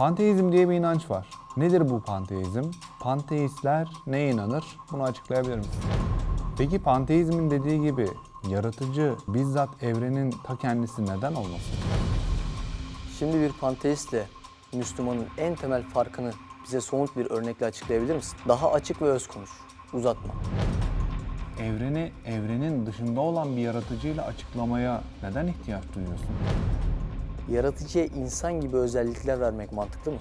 Panteizm diye bir inanç var. Nedir bu panteizm? Panteistler neye inanır? Bunu açıklayabilir misin? Peki panteizmin dediği gibi yaratıcı bizzat evrenin ta kendisi neden olmasın? Şimdi bir panteistle Müslümanın en temel farkını bize somut bir örnekle açıklayabilir misin? Daha açık ve öz konuş. Uzatma. Evreni evrenin dışında olan bir yaratıcıyla açıklamaya neden ihtiyaç duyuyorsun? Yaratıcıya insan gibi özellikler vermek mantıklı mı?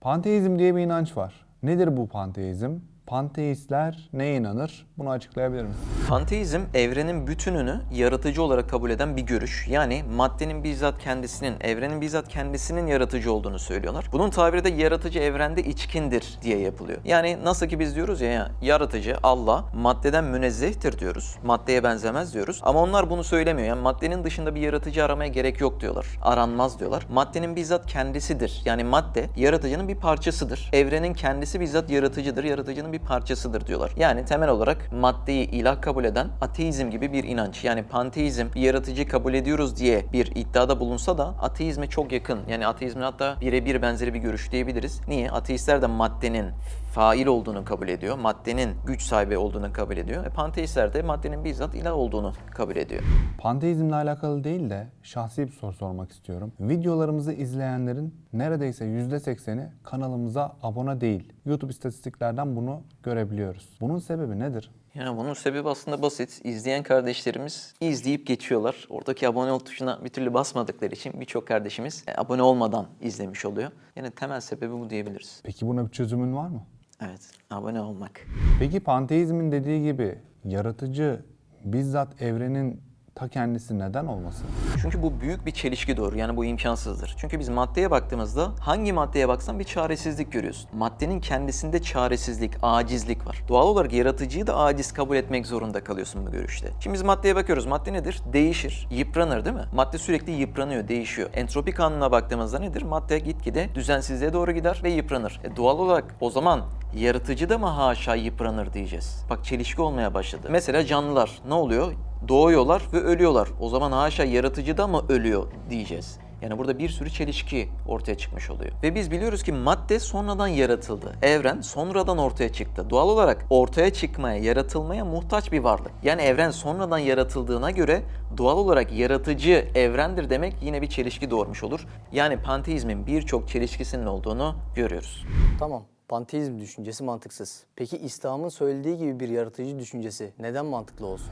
Panteizm diye bir inanç var. Nedir bu panteizm? Panteistler neye inanır? Bunu açıklayabilir misin? Panteizm evrenin bütününü yaratıcı olarak kabul eden bir görüş. Yani maddenin bizzat kendisinin, evrenin bizzat kendisinin yaratıcı olduğunu söylüyorlar. Bunun tabiri de yaratıcı evrende içkindir diye yapılıyor. Yani nasıl ki biz diyoruz ya, ya yaratıcı Allah maddeden münezzehtir diyoruz. Maddeye benzemez diyoruz. Ama onlar bunu söylemiyor. Yani maddenin dışında bir yaratıcı aramaya gerek yok diyorlar. Aranmaz diyorlar. Maddenin bizzat kendisidir. Yani madde yaratıcının bir parçasıdır. Evrenin kendisi bizzat yaratıcıdır. Yaratıcının bir parçasıdır diyorlar. Yani temel olarak maddeyi ilah kabul eden ateizm gibi bir inanç. Yani panteizm bir yaratıcı kabul ediyoruz diye bir iddiada bulunsa da ateizme çok yakın. Yani ateizmin hatta birebir benzeri bir görüş diyebiliriz. Niye? Ateistler de maddenin fail olduğunu kabul ediyor. Maddenin güç sahibi olduğunu kabul ediyor. E, panteistler de maddenin bizzat ilah olduğunu kabul ediyor. Panteizmle alakalı değil de şahsi bir soru sormak istiyorum. Videolarımızı izleyenlerin neredeyse %80'i kanalımıza abone değil. YouTube istatistiklerden bunu görebiliyoruz. Bunun sebebi nedir? Yani bunun sebebi aslında basit. İzleyen kardeşlerimiz izleyip geçiyorlar. Oradaki abone ol tuşuna bir türlü basmadıkları için birçok kardeşimiz e, abone olmadan izlemiş oluyor. Yani temel sebebi bu diyebiliriz. Peki buna bir çözümün var mı? Evet, abone olmak. Peki panteizmin dediği gibi yaratıcı bizzat evrenin ta kendisi neden olmasın? Çünkü bu büyük bir çelişki doğru. Yani bu imkansızdır. Çünkü biz maddeye baktığımızda hangi maddeye baksan bir çaresizlik görüyorsun. Maddenin kendisinde çaresizlik, acizlik var. Doğal olarak yaratıcıyı da aciz kabul etmek zorunda kalıyorsun bu görüşte. Şimdi biz maddeye bakıyoruz. Madde nedir? Değişir, yıpranır değil mi? Madde sürekli yıpranıyor, değişiyor. Entropi kanununa baktığımızda nedir? Madde gitgide düzensizliğe doğru gider ve yıpranır. E doğal olarak o zaman yaratıcı da mı haşa yıpranır diyeceğiz. Bak çelişki olmaya başladı. Mesela canlılar ne oluyor? Doğuyorlar ve ölüyorlar. O zaman haşa yaratıcı da mı ölüyor diyeceğiz. Yani burada bir sürü çelişki ortaya çıkmış oluyor. Ve biz biliyoruz ki madde sonradan yaratıldı. Evren sonradan ortaya çıktı. Doğal olarak ortaya çıkmaya, yaratılmaya muhtaç bir varlık. Yani evren sonradan yaratıldığına göre doğal olarak yaratıcı evrendir demek yine bir çelişki doğurmuş olur. Yani panteizmin birçok çelişkisinin olduğunu görüyoruz. Tamam. Panteizm düşüncesi mantıksız. Peki İslam'ın söylediği gibi bir yaratıcı düşüncesi neden mantıklı olsun?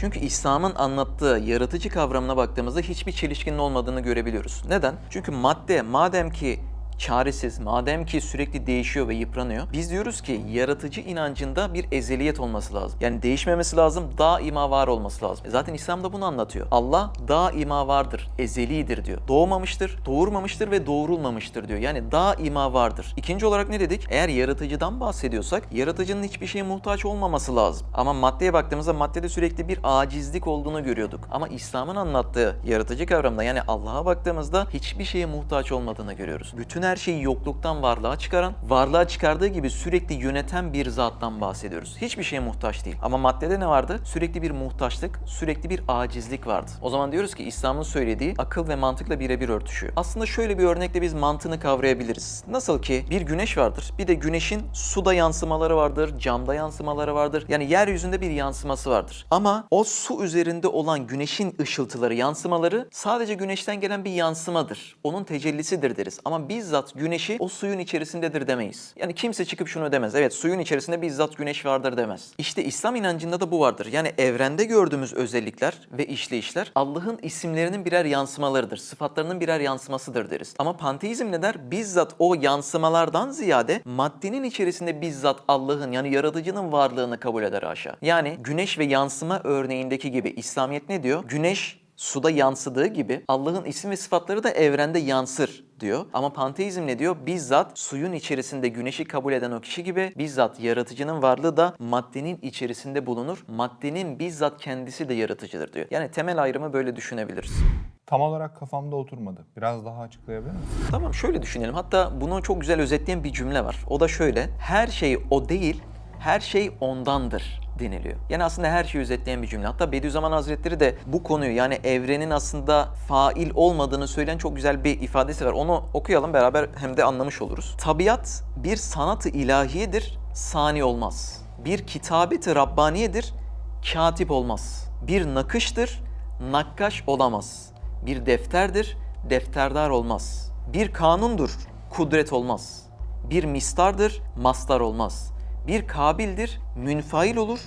Çünkü İslam'ın anlattığı yaratıcı kavramına baktığımızda hiçbir çelişkinin olmadığını görebiliyoruz. Neden? Çünkü madde madem ki çaresiz, madem ki sürekli değişiyor ve yıpranıyor. Biz diyoruz ki yaratıcı inancında bir ezeliyet olması lazım. Yani değişmemesi lazım, daima var olması lazım. E zaten İslam da bunu anlatıyor. Allah daima vardır, ezelidir diyor. Doğmamıştır, doğurmamıştır ve doğurulmamıştır diyor. Yani daima vardır. İkinci olarak ne dedik? Eğer yaratıcıdan bahsediyorsak yaratıcının hiçbir şeye muhtaç olmaması lazım. Ama maddeye baktığımızda maddede sürekli bir acizlik olduğunu görüyorduk. Ama İslam'ın anlattığı yaratıcı kavramda yani Allah'a baktığımızda hiçbir şeye muhtaç olmadığını görüyoruz. Bütün her şeyi yokluktan varlığa çıkaran, varlığa çıkardığı gibi sürekli yöneten bir zattan bahsediyoruz. Hiçbir şeye muhtaç değil. Ama maddede ne vardı? Sürekli bir muhtaçlık, sürekli bir acizlik vardı. O zaman diyoruz ki İslam'ın söylediği akıl ve mantıkla birebir örtüşüyor. Aslında şöyle bir örnekle biz mantığını kavrayabiliriz. Nasıl ki bir güneş vardır. Bir de güneşin suda yansımaları vardır, camda yansımaları vardır. Yani yeryüzünde bir yansıması vardır. Ama o su üzerinde olan güneşin ışıltıları, yansımaları sadece güneşten gelen bir yansımadır. Onun tecellisidir deriz. Ama bizzat güneşi o suyun içerisindedir demeyiz. Yani kimse çıkıp şunu demez. Evet suyun içerisinde bizzat güneş vardır demez. İşte İslam inancında da bu vardır. Yani evrende gördüğümüz özellikler ve işleyişler Allah'ın isimlerinin birer yansımalarıdır. Sıfatlarının birer yansımasıdır deriz. Ama panteizm ne der? Bizzat o yansımalardan ziyade maddenin içerisinde bizzat Allah'ın yani yaratıcının varlığını kabul eder aşağı. Yani güneş ve yansıma örneğindeki gibi İslamiyet ne diyor? Güneş suda yansıdığı gibi Allah'ın isim ve sıfatları da evrende yansır diyor. Ama panteizm ne diyor? Bizzat suyun içerisinde güneşi kabul eden o kişi gibi bizzat yaratıcının varlığı da maddenin içerisinde bulunur. Maddenin bizzat kendisi de yaratıcıdır diyor. Yani temel ayrımı böyle düşünebiliriz. Tam olarak kafamda oturmadı. Biraz daha açıklayabilir misin? Tamam şöyle düşünelim. Hatta bunu çok güzel özetleyen bir cümle var. O da şöyle. Her şey o değil, her şey ondandır deniliyor. Yani aslında her şeyi özetleyen bir cümle. Hatta Bediüzzaman Hazretleri de bu konuyu yani evrenin aslında fail olmadığını söyleyen çok güzel bir ifadesi var. Onu okuyalım beraber hem de anlamış oluruz. Tabiat bir sanatı ilahiyedir, sani olmaz. Bir kitabeti Rabbaniyedir, katip olmaz. Bir nakıştır, nakkaş olamaz. Bir defterdir, defterdar olmaz. Bir kanundur, kudret olmaz. Bir mistardır, mastar olmaz. Bir kabildir, münfail olur,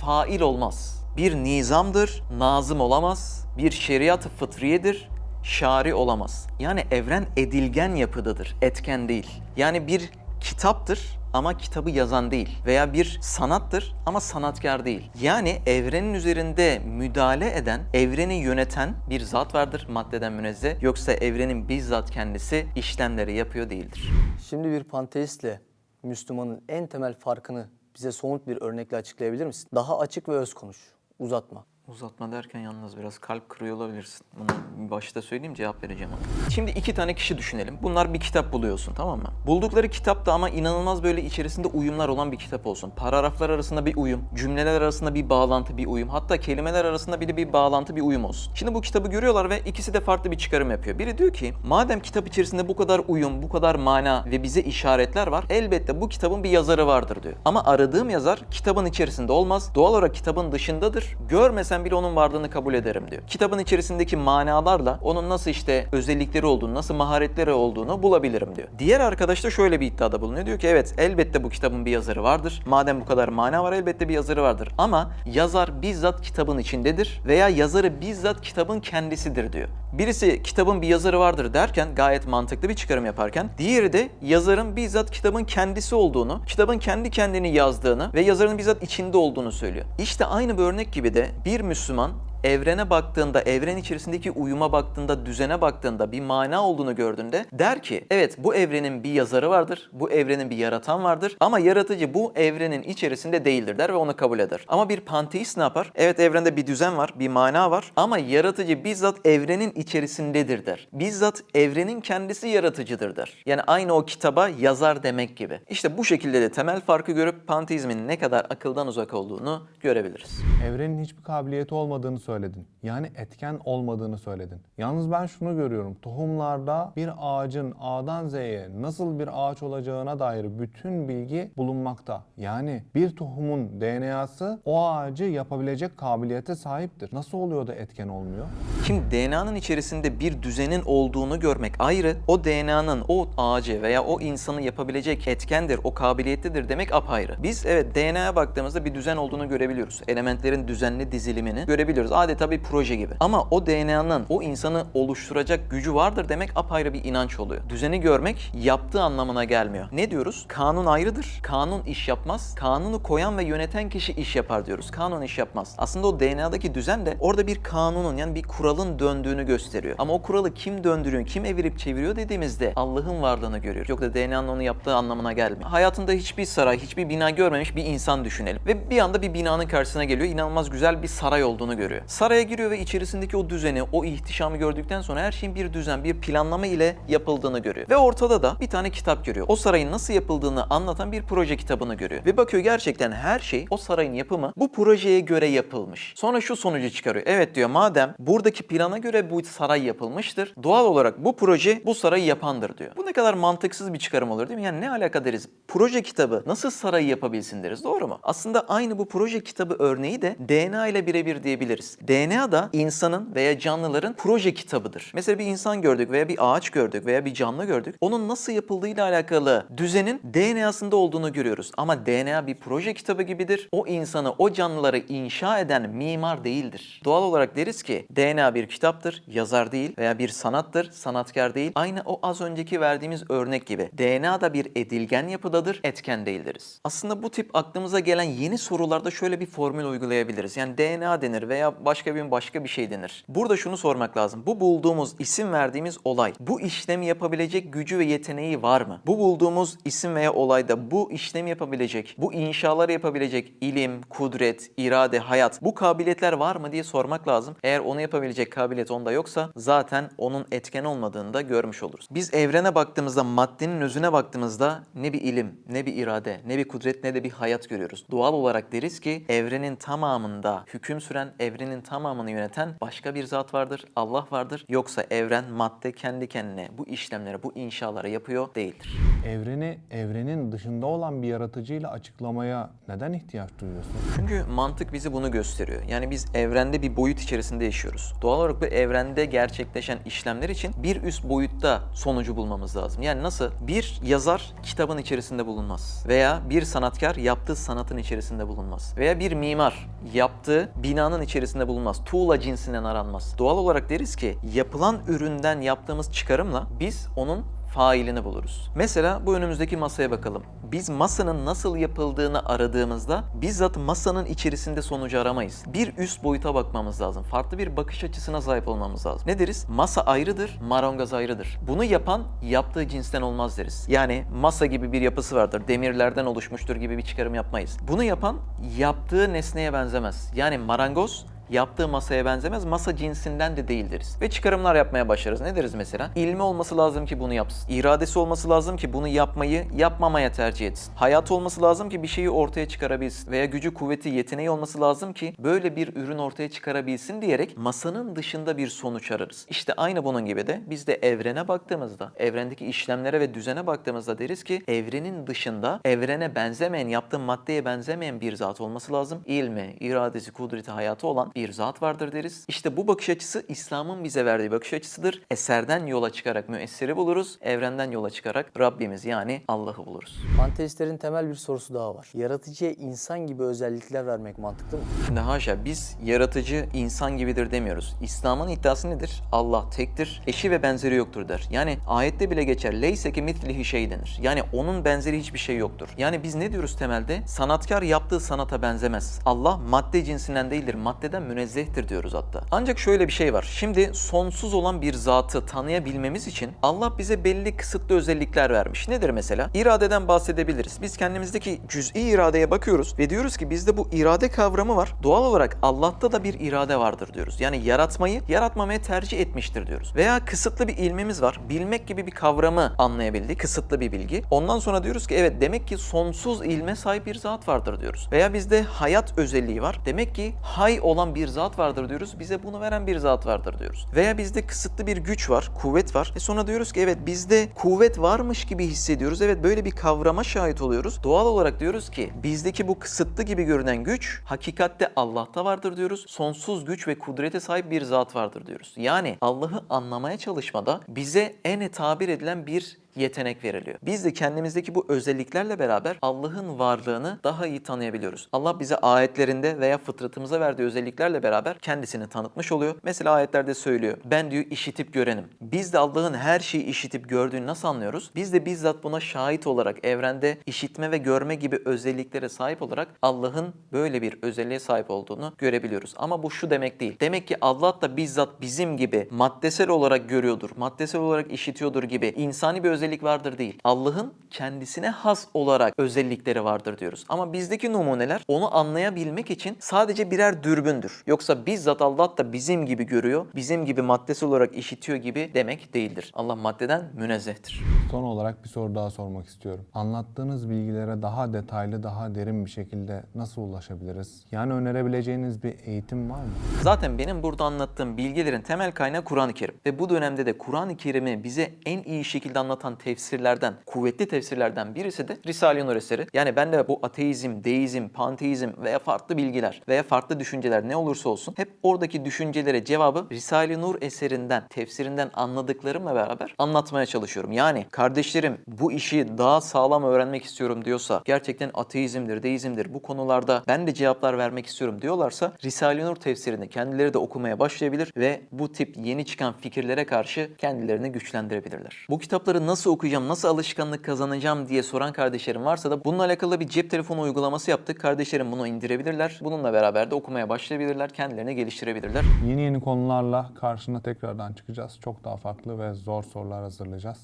fail olmaz. Bir nizamdır, nazım olamaz. Bir şeriat-ı fıtriyedir, şari olamaz. Yani evren edilgen yapıdadır, etken değil. Yani bir kitaptır ama kitabı yazan değil veya bir sanattır ama sanatkar değil. Yani evrenin üzerinde müdahale eden, evreni yöneten bir zat vardır maddeden münezzeh. Yoksa evrenin bizzat kendisi işlemleri yapıyor değildir. Şimdi bir panteistle Müslümanın en temel farkını bize somut bir örnekle açıklayabilir misin? Daha açık ve öz konuş. Uzatma. Uzatma derken yalnız biraz kalp kırıyor olabilirsin. Bunu başta söyleyeyim cevap vereceğim ona. Şimdi iki tane kişi düşünelim. Bunlar bir kitap buluyorsun tamam mı? Buldukları kitapta ama inanılmaz böyle içerisinde uyumlar olan bir kitap olsun. Paragraflar arasında bir uyum, cümleler arasında bir bağlantı, bir uyum. Hatta kelimeler arasında bile bir bağlantı, bir uyum olsun. Şimdi bu kitabı görüyorlar ve ikisi de farklı bir çıkarım yapıyor. Biri diyor ki madem kitap içerisinde bu kadar uyum, bu kadar mana ve bize işaretler var elbette bu kitabın bir yazarı vardır diyor. Ama aradığım yazar kitabın içerisinde olmaz. Doğal olarak kitabın dışındadır. Görmesem bile onun varlığını kabul ederim diyor. Kitabın içerisindeki manalarla onun nasıl işte özellikleri olduğunu, nasıl maharetleri olduğunu bulabilirim diyor. Diğer arkadaş da şöyle bir iddiada bulunuyor. Diyor ki evet elbette bu kitabın bir yazarı vardır. Madem bu kadar mana var elbette bir yazarı vardır. Ama yazar bizzat kitabın içindedir veya yazarı bizzat kitabın kendisidir diyor. Birisi kitabın bir yazarı vardır derken gayet mantıklı bir çıkarım yaparken diğeri de yazarın bizzat kitabın kendisi olduğunu, kitabın kendi kendini yazdığını ve yazarın bizzat içinde olduğunu söylüyor. İşte aynı bu örnek gibi de bir Müslüman evrene baktığında, evren içerisindeki uyuma baktığında, düzene baktığında, bir mana olduğunu gördüğünde der ki evet bu evrenin bir yazarı vardır, bu evrenin bir yaratan vardır ama yaratıcı bu evrenin içerisinde değildir der ve onu kabul eder. Ama bir panteist ne yapar? Evet evrende bir düzen var, bir mana var ama yaratıcı bizzat evrenin içerisindedir der. Bizzat evrenin kendisi yaratıcıdır der. Yani aynı o kitaba yazar demek gibi. İşte bu şekilde de temel farkı görüp panteizmin ne kadar akıldan uzak olduğunu görebiliriz. Evrenin hiçbir kabiliyeti olmadığını söyledin. Yani etken olmadığını söyledin. Yalnız ben şunu görüyorum. Tohumlarda bir ağacın A'dan Z'ye nasıl bir ağaç olacağına dair bütün bilgi bulunmakta. Yani bir tohumun DNA'sı o ağacı yapabilecek kabiliyete sahiptir. Nasıl oluyor da etken olmuyor? Şimdi DNA'nın içerisinde bir düzenin olduğunu görmek ayrı, o DNA'nın o ağacı veya o insanı yapabilecek etkendir, o kabiliyetlidir demek apayrı. Biz evet DNA'ya baktığımızda bir düzen olduğunu görebiliyoruz. Elementlerin düzenli dizilimini görebiliyoruz. Adeta bir proje gibi. Ama o DNA'nın o insanı oluşturacak gücü vardır demek apayrı bir inanç oluyor. Düzeni görmek yaptığı anlamına gelmiyor. Ne diyoruz? Kanun ayrıdır. Kanun iş yapmaz. Kanunu koyan ve yöneten kişi iş yapar diyoruz. Kanun iş yapmaz. Aslında o DNA'daki düzen de orada bir kanunun yani bir kuralın döndüğünü gösteriyor. Ama o kuralı kim döndürüyor, kim evirip çeviriyor dediğimizde Allah'ın varlığını görüyoruz. Yok da DNA'nın onu yaptığı anlamına gelmiyor. Hayatında hiçbir saray, hiçbir bina görmemiş bir insan düşünelim. Ve bir anda bir binanın karşısına geliyor. İnanılmaz güzel bir saray olduğunu görüyor. Saraya giriyor ve içerisindeki o düzeni, o ihtişamı gördükten sonra her şeyin bir düzen, bir planlama ile yapıldığını görüyor. Ve ortada da bir tane kitap görüyor. O sarayın nasıl yapıldığını anlatan bir proje kitabını görüyor. Ve bakıyor gerçekten her şey, o sarayın yapımı bu projeye göre yapılmış. Sonra şu sonucu çıkarıyor. Evet diyor madem buradaki plana göre bu saray yapılmıştır. Doğal olarak bu proje bu sarayı yapandır diyor. Bu ne kadar mantıksız bir çıkarım olur değil mi? Yani ne alaka deriz? Proje kitabı nasıl sarayı yapabilsin deriz. Doğru mu? Aslında aynı bu proje kitabı örneği de DNA ile birebir diyebiliriz. DNA da insanın veya canlıların proje kitabıdır. Mesela bir insan gördük veya bir ağaç gördük veya bir canlı gördük. Onun nasıl yapıldığıyla alakalı düzenin DNA'sında olduğunu görüyoruz. Ama DNA bir proje kitabı gibidir. O insanı, o canlıları inşa eden mimar değildir. Doğal olarak deriz ki DNA bir kitaptır, yazar değil veya bir sanattır, sanatkar değil. Aynı o az önceki verdiğimiz örnek gibi. DNA da bir edilgen yapıdadır, etken değildiriz. Aslında bu tip aklımıza gelen yeni sorularda şöyle bir formül uygulayabiliriz. Yani DNA denir veya başka bir gün başka bir şey denir. Burada şunu sormak lazım. Bu bulduğumuz, isim verdiğimiz olay bu işlemi yapabilecek gücü ve yeteneği var mı? Bu bulduğumuz isim veya olayda bu işlemi yapabilecek, bu inşaları yapabilecek ilim, kudret, irade, hayat bu kabiliyetler var mı diye sormak lazım. Eğer onu yapabilecek kabiliyet onda yoksa zaten onun etken olmadığını da görmüş oluruz. Biz evrene baktığımızda, maddenin özüne baktığımızda ne bir ilim, ne bir irade, ne bir kudret, ne de bir hayat görüyoruz. Doğal olarak deriz ki evrenin tamamında hüküm süren, evrenin tamamını yöneten başka bir zat vardır, Allah vardır. Yoksa evren, madde kendi kendine bu işlemleri, bu inşaları yapıyor değildir. Evreni evrenin dışında olan bir yaratıcıyla açıklamaya neden ihtiyaç duyuyorsun? Çünkü mantık bizi bunu gösteriyor. Yani biz evrende bir boyut içerisinde yaşıyoruz. Doğal olarak bu evrende gerçekleşen işlemler için bir üst boyutta sonucu bulmamız lazım. Yani nasıl? Bir yazar kitabın içerisinde bulunmaz. Veya bir sanatkar yaptığı sanatın içerisinde bulunmaz. Veya bir mimar yaptığı binanın içerisinde bulunmaz. Tuğla cinsinden aranmaz. Doğal olarak deriz ki yapılan üründen yaptığımız çıkarımla biz onun failini buluruz. Mesela bu önümüzdeki masaya bakalım. Biz masanın nasıl yapıldığını aradığımızda bizzat masanın içerisinde sonucu aramayız. Bir üst boyuta bakmamız lazım. Farklı bir bakış açısına sahip olmamız lazım. Ne deriz? Masa ayrıdır, marangoz ayrıdır. Bunu yapan yaptığı cinsten olmaz deriz. Yani masa gibi bir yapısı vardır, demirlerden oluşmuştur gibi bir çıkarım yapmayız. Bunu yapan yaptığı nesneye benzemez. Yani marangoz yaptığı masaya benzemez, masa cinsinden de değildiriz. Ve çıkarımlar yapmaya başlarız. Ne deriz mesela? İlmi olması lazım ki bunu yapsın. İradesi olması lazım ki bunu yapmayı yapmamaya tercih etsin. Hayatı olması lazım ki bir şeyi ortaya çıkarabilsin. Veya gücü, kuvveti, yeteneği olması lazım ki böyle bir ürün ortaya çıkarabilsin diyerek masanın dışında bir sonuç ararız. İşte aynı bunun gibi de biz de evrene baktığımızda, evrendeki işlemlere ve düzene baktığımızda deriz ki evrenin dışında evrene benzemeyen, yaptığı maddeye benzemeyen bir zat olması lazım. İlmi, iradesi, kudreti, hayatı olan bir zat vardır deriz. İşte bu bakış açısı İslam'ın bize verdiği bakış açısıdır. Eserden yola çıkarak müessiri buluruz. Evrenden yola çıkarak Rabbimiz yani Allah'ı buluruz. Panteistlerin temel bir sorusu daha var. Yaratıcıya insan gibi özellikler vermek mantıklı mı? Şimdi haşa biz yaratıcı insan gibidir demiyoruz. İslam'ın iddiası nedir? Allah tektir, eşi ve benzeri yoktur der. Yani ayette bile geçer. Leyse ki mitlihi şey denir. Yani onun benzeri hiçbir şey yoktur. Yani biz ne diyoruz temelde? Sanatkar yaptığı sanata benzemez. Allah madde cinsinden değildir. Maddeden münezzehtir diyoruz hatta. Ancak şöyle bir şey var. Şimdi sonsuz olan bir zatı tanıyabilmemiz için Allah bize belli kısıtlı özellikler vermiş. Nedir mesela? İradeden bahsedebiliriz. Biz kendimizdeki cüz'i iradeye bakıyoruz ve diyoruz ki bizde bu irade kavramı var. Doğal olarak Allah'ta da bir irade vardır diyoruz. Yani yaratmayı yaratmamaya tercih etmiştir diyoruz. Veya kısıtlı bir ilmimiz var. Bilmek gibi bir kavramı anlayabildik. Kısıtlı bir bilgi. Ondan sonra diyoruz ki evet demek ki sonsuz ilme sahip bir zat vardır diyoruz. Veya bizde hayat özelliği var. Demek ki hay olan bir zat vardır diyoruz. Bize bunu veren bir zat vardır diyoruz. Veya bizde kısıtlı bir güç var, kuvvet var. E sonra diyoruz ki evet bizde kuvvet varmış gibi hissediyoruz. Evet böyle bir kavrama şahit oluyoruz. Doğal olarak diyoruz ki bizdeki bu kısıtlı gibi görünen güç hakikatte Allah'ta vardır diyoruz. Sonsuz güç ve kudrete sahip bir zat vardır diyoruz. Yani Allah'ı anlamaya çalışmada bize en tabir edilen bir yetenek veriliyor. Biz de kendimizdeki bu özelliklerle beraber Allah'ın varlığını daha iyi tanıyabiliyoruz. Allah bize ayetlerinde veya fıtratımıza verdiği özelliklerle beraber kendisini tanıtmış oluyor. Mesela ayetlerde söylüyor. Ben diyor işitip görenim. Biz de Allah'ın her şeyi işitip gördüğünü nasıl anlıyoruz? Biz de bizzat buna şahit olarak evrende işitme ve görme gibi özelliklere sahip olarak Allah'ın böyle bir özelliğe sahip olduğunu görebiliyoruz. Ama bu şu demek değil. Demek ki Allah da bizzat bizim gibi maddesel olarak görüyordur, maddesel olarak işitiyordur gibi insani bir özellik vardır değil. Allah'ın kendisine has olarak özellikleri vardır diyoruz. Ama bizdeki numuneler onu anlayabilmek için sadece birer dürbündür. Yoksa bizzat Allah da bizim gibi görüyor, bizim gibi maddesel olarak işitiyor gibi demek değildir. Allah maddeden münezzehtir. Son olarak bir soru daha sormak istiyorum. Anlattığınız bilgilere daha detaylı, daha derin bir şekilde nasıl ulaşabiliriz? Yani önerebileceğiniz bir eğitim var mı? Zaten benim burada anlattığım bilgilerin temel kaynağı Kur'an-ı Kerim. Ve bu dönemde de Kur'an-ı Kerim'i bize en iyi şekilde anlatan tefsirlerden, kuvvetli tefsirlerden birisi de Risale-i Nur eseri. Yani ben de bu ateizm, deizm, panteizm veya farklı bilgiler veya farklı düşünceler ne olursa olsun hep oradaki düşüncelere cevabı Risale-i Nur eserinden, tefsirinden anladıklarımla beraber anlatmaya çalışıyorum. Yani kardeşlerim bu işi daha sağlam öğrenmek istiyorum diyorsa, gerçekten ateizmdir, deizmdir bu konularda ben de cevaplar vermek istiyorum diyorlarsa Risale-i Nur tefsirini kendileri de okumaya başlayabilir ve bu tip yeni çıkan fikirlere karşı kendilerini güçlendirebilirler. Bu kitapları nasıl nasıl okuyacağım, nasıl alışkanlık kazanacağım diye soran kardeşlerim varsa da bununla alakalı bir cep telefonu uygulaması yaptık. Kardeşlerim bunu indirebilirler. Bununla beraber de okumaya başlayabilirler, kendilerini geliştirebilirler. Yeni yeni konularla karşına tekrardan çıkacağız. Çok daha farklı ve zor sorular hazırlayacağız.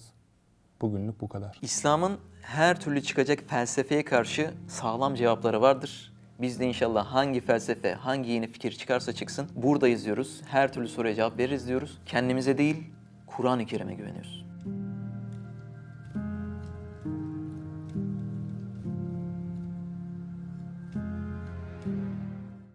Bugünlük bu kadar. İslam'ın her türlü çıkacak felsefeye karşı sağlam cevapları vardır. Biz de inşallah hangi felsefe, hangi yeni fikir çıkarsa çıksın buradayız diyoruz. Her türlü soruya cevap veririz diyoruz. Kendimize değil, Kur'an-ı Kerim'e güveniyoruz.